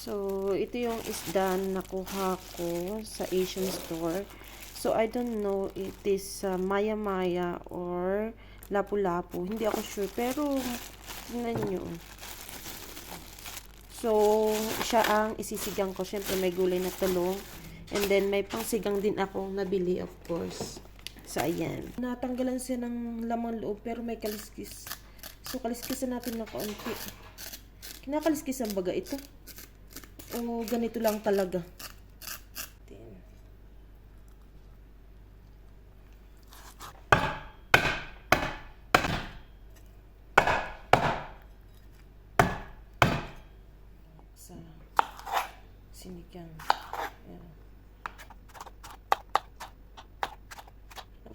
So, ito yung isda na nakuha ko sa Asian store. So, I don't know it is uh, Maya Maya or Lapu-Lapu. Hindi ako sure. Pero, tingnan nyo. So, siya ang isisigang ko. Siyempre, may gulay na talong. And then, may pangsigang din akong nabili, of course. So, ayan. Natanggalan siya ng lamang loob, pero may kaliskis. So, kaliskisan natin na kaunti. Kinakaliskisan baga ito? O ganito lang talaga? Sa sinigang. Ayan.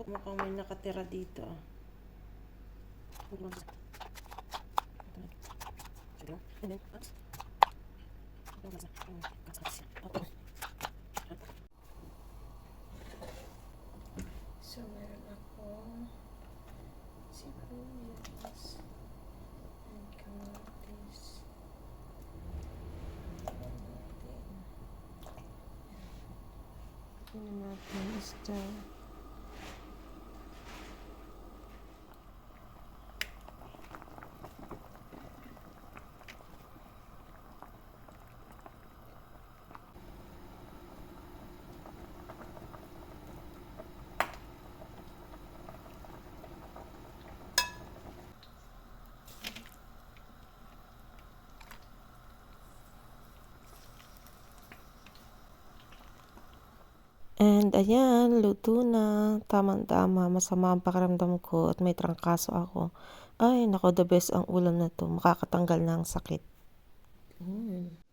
Mukhang may nakatira dito. ah. So, meron ako sibuyas and kamatis. Ito natin isda. And ayan, luto na. Tamang-tama. Masama ang pakiramdam ko at may trangkaso ako. Ay, nako, the best ang ulam na to. Makakatanggal ng sakit. Mm.